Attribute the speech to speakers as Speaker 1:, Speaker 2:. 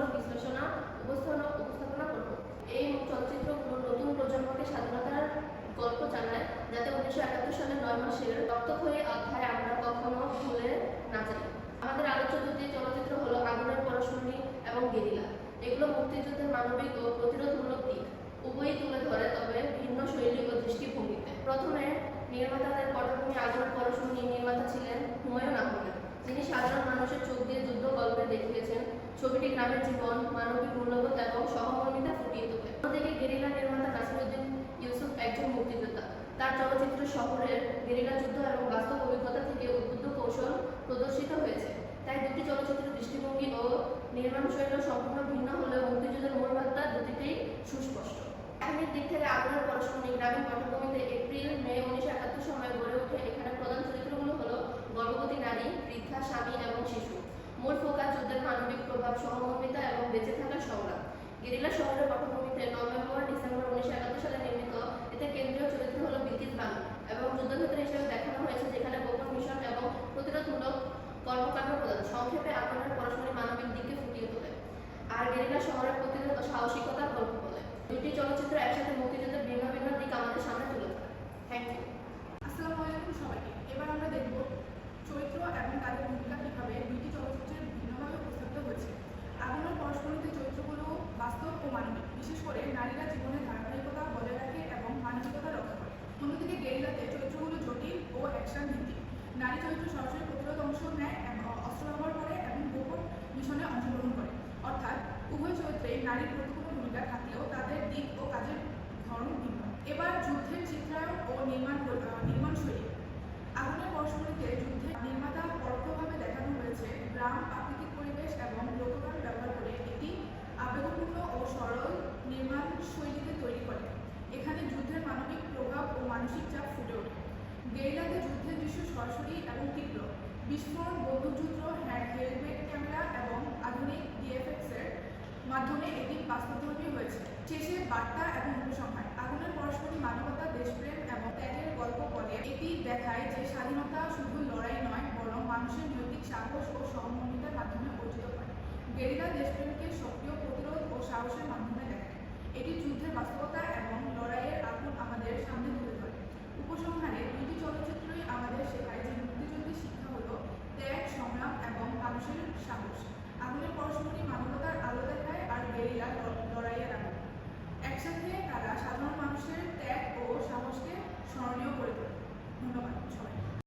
Speaker 1: তুলনামূলক বিশ্লেষণা, উপস্থাপনা উপস্থাপনা করব। এই চলচ্চিত্রগুলো নতুন প্রজন্মকে স্বাধীনতার গল্প জানায়, যাতে উনিশশো একাত্তর সালের নয় মাসের রক্তক্ষয়ী অধ্যায় আমরা কখনো ভুলে না যাই। আমাদের আলোচ্য দুটি চলচ্চিত্র হলো আগুনের পরশুনি এবং গেরিলা। এগুলো মুক্তিযুদ্ধের মানবিক ও প্রতিরোধমূলক দিক। উভয়ই তুলে ধরে তবে ভিন্ন শৈলী ও দৃষ্টিভঙ্গিতে। প্রথমে নির্মাতাদের পটভূমি আগুনের পরশুনি নির্মাতা ছিলেন হুমায়ুন আহমেদ, যিনি সাধারণ মানুষের চোখ দিয়ে যুদ্ধ গল্পে দেখিয়েছেন ছবিটি গ্রামের জীবন, মানবিক মূল্যবোধ এবং সহমর্মিতা ফুটিয়ে তোলে। অন্যদিকে গেরিলা নির্মাতা নাসিরুদ্দিন ইউসুফ একজন মুক্তিযোদ্ধা। তার চলচ্চিত্র শহরের গেরিলা যুদ্ধ এবং বাস্তব অভিজ্ঞতা থেকে উদ্বুদ্ধ কৌশল প্রদর্শিত হয়েছে। তাই দুটি চলচ্চিত্রের দৃষ্টিভঙ্গি ও নির্মাণ শৈলী সম্পূর্ণ ভিন্ন হলেও মুক্তিযুদ্ধের মূল বার্তা দুটিতেই সুস্পষ্ট। কাহিনীর দিক থেকে আগুনের পড়াশোনা গ্রামীণ পটভূমিতে এপ্রিল, মে উনিশশো একাত্তর সময় গড়ে ওঠে এখানে প্রধান চরিত্রগুলো হলো গর্ভবতী নারী বৃদ্ধা স্বামী এবং শিশু মূল ফোকাস যুদ্ধের মানবিক সহমর্মিতা এবং বেঁচে থাকার সংগ্রাম গেরিলা শহরের পটভূমিতে নভেম্বর, ডিসেম্বর উনিশশো একাত্তর সালে নির্মিত এতে কেন্দ্রীয় চরিত্র হলো বিদ্যুৎ বানু এবং যুদ্ধক্ষেত্র হিসেবে দেখানো হয়েছে যেখানে গোপন মিশন এবং প্রতিরোধমূলক কর্মকাণ্ড প্রদান, সংক্ষেপে আক্রমণের পড়াশোনার মানবিক দিককে ফুটিয়ে তোলে। আর গেরিলা শহরের প্রতিরোধ সাহসিকতার গল্প বলে। দুটি চলচ্চিত্র একসাথে মুক্তিযুদ্ধের ভিন্ন ভিন্ন দিক আমাদের সামনে তুলে ধরে। থ্যাংক ইউ
Speaker 2: আসসালামু আলাইকুম সবাইকে। এবার আমরা দেখব চরিত্র এবং তাদের ভূমিকা কীভাবে দুইটি চলচ্চিত্রে ভিন্নভাবে উপস্থাপিত হয়েছে আগুনের পরস্পরিত চরিত্রগুলো বাস্তব ও মানবিক বিশেষ করে নারীরা জীবনের ধারাবাহিকতা বজায় রাখে এবং মানবিকতা রক্ষা করে অন্যদিকে গেরিলাতে চরিত্রগুলো জটিল ও অ্যাকশন ভিত্তিক নারী চরিত্র সরাসরি প্রতিরোধ অংশ নেয় এবং অস্ত্র ব্যবহার করে এবং গোপন মিশনে অংশগ্রহণ করে অর্থাৎ উভয় চরিত্রে নারীর গুরুত্বপূর্ণ ভূমিকা থাকলেও তাদের দিক ও কাজের ধরন ভিন্ন এবার যুদ্ধের চিত্রায়ন ও নির্মাণ পরি- আহ, নির্মাণ শৈলী আগুনের পরস্পরিতে যুদ্ধে নির্মাতা পরোক্ষভাবে দেখানো হয়েছে গ্রাম প্রাকৃতিক পরিবেশ এবং লোকগান ব্যবহার করে এটি আবেগপূর্ণ ও সরল নির্মাণ শৈলীতে তৈরি করে এখানে যুদ্ধের মানবিক প্রভাব ও মানসিক চাপ ফুটে ওঠে গেরিলাতে যুদ্ধের দৃশ্য সরাসরি এবং তীব্র বিস্ফোরণ বন্দুকযুদ্ধ হ্যান্ড হেলমেট ক্যামেরা এবং আধুনিক ডিএফএক্স এর মাধ্যমে এটি বাস্তবধর্মী হয়েছে। শেষে বার্তা এবং উপসংহার আগুনের পরস্পরই মানবতা, দেশপ্রেম এবং ত্যাগের গল্প বলে এটি দেখায় যে স্বাধীনতা শুধু লড়াই নয়, বরং মানুষের নৈতিক সাহস ও সহমর্মিতার মাধ্যমে অর্জিত হয়। গেরিলা দেশপ্রেমকে সক্রিয় প্রতিরোধ ও সাহসের মাধ্যমে দেখায়। এটি যুদ্ধের বাস্তবতা লড়াইয়ে রাখে একসাথে তারা সাধারণ মানুষের ত্যাগ ও সাহসকে স্মরণীয় করে তোলে। ধন্যবাদ সবাই